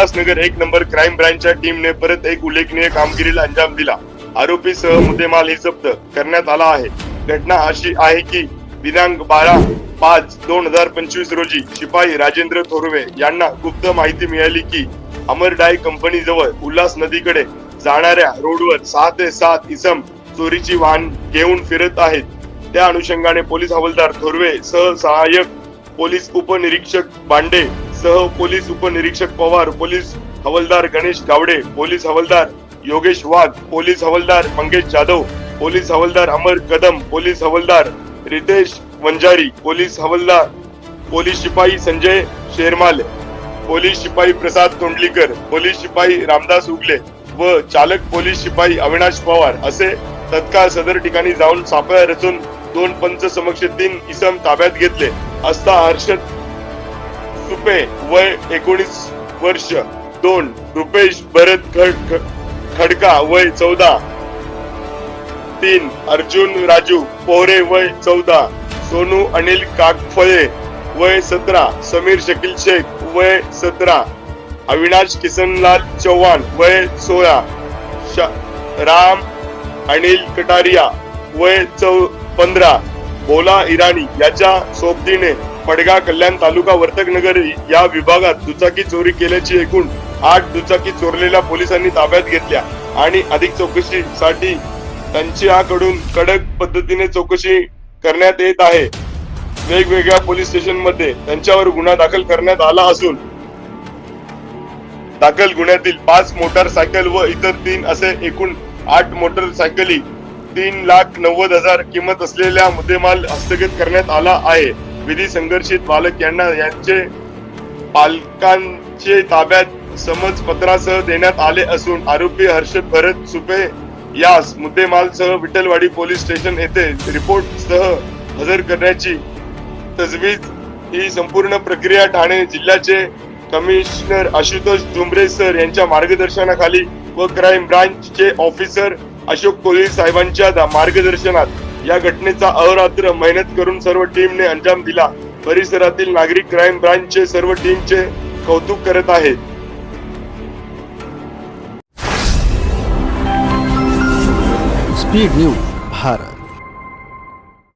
उल्हासनगर एक number crime ब्रँचच्या टीमने परत एक उल्लेखनीय कामगिरीला अंजाम दिला. आरोपी सह मुद्देमाल हे जप्त करण्यात आला आहे. घटना अशी आहे की दिनांक बारा पाच दोन हजार पंचवीस रोजी शिपाई राजेंद्र थोरवे यांना गुप्त माहिती मिळाली की अमरडाई कंपनी जवळ उल्हास नदीकडे जाणाऱ्या रोडवर सहा ते सात इसम चोरीची वाहन घेऊन फिरत आहेत. त्या अनुषंगाने पोलीस हवालदार थोरवे सह सहाय्यक पोलीस उपनिरीक्षक बांडे सह पोलीस उपनिरीक्षक पवार पोलीस हवालदार गणेश गावडे पोलीस हवालदार योगेश वाघ पोलीस हवालदार मंगेश जाधव पोलीस हवालदार अमर कदम पोलीस हवालदार रितेश वंजारी पोलीस हवालदार पोलीस शिपाई संजय शेरमाल पोलीस शिपाई प्रसाद तोंडलीकर पोलीस शिपाई रामदास उगले व चालक पोलीस शिपाई अविनाश पवार असे तत्काळ सदर ठिकाणी जाऊन सापळ्या रचून दोन पंच समक्ष तीन इसम ताब्यात घेतले. असता हर्षद तुपे वय एकोणीस वर्ष. दोन रुपेश भरत खड खडका वय चौदा. तीन अर्जुन राजू पोहरे वय चौदा. सोनू अनिल काकफळे वय सतरा. समीर शकील शेख वय सतरा. अविनाश किसनलाल चव्हाण वय सोळा. श- राम अनिल कटारिया वय चौ पंधरा. भोला इराणी याच्या सोबतीने पडगा कल्याण तालुका वर्तकनगर या विभागात दुचाकी चोरी केल्याची एकूण आठ दुचाकी चोरलेल्या पोलिसांनी ताब्यात घेतल्या आणि अधिक चौकशीसाठी त्यांच्याकडून कडक पद्धतीने चौकशी करण्यात येत आहे. वेगवेगळ्या पोलीस स्टेशनमध्ये त्यांच्यावर गुन्हा दाखल करण्यात आला असून दाखल गुन्ह्यातील पाच मोटारसायकल व इतर तीन असे एकूण आठ मोटरसायकली तीन लाख नव्वद हजार किंमत असलेल्या मुद्देमाल हस्तगत करण्यात आला आहे. विधी संघर्षित बालक यांना यांचे पालकांचे ताब्यात समज पत्रासह देण्यात आले असून आरोपी हर्षद भरत सुपे यास मुद्देमालसह विठ्ठलवाडी पोलीस स्टेशन येथे रिपोर्ट सह हजर करण्याची तजवीज ही संपूर्ण प्रक्रिया ठाणे जिल्ह्याचे कमिशनर आशुतोष डुंबरे सर यांच्या मार्गदर्शनाखाली व क्राईम ब्रांचचे ऑफिसर अशोक कोहली साहेबांच्या मार्गदर्शनात या घटनेचा अहोरात्र मेहनत करून सर्व टीमने अंजाम दिला. परिसरातील नागरिक क्राईम ब्रांचचे सर्व टीमचे कौतुक करत आहेत. Speed news Bharat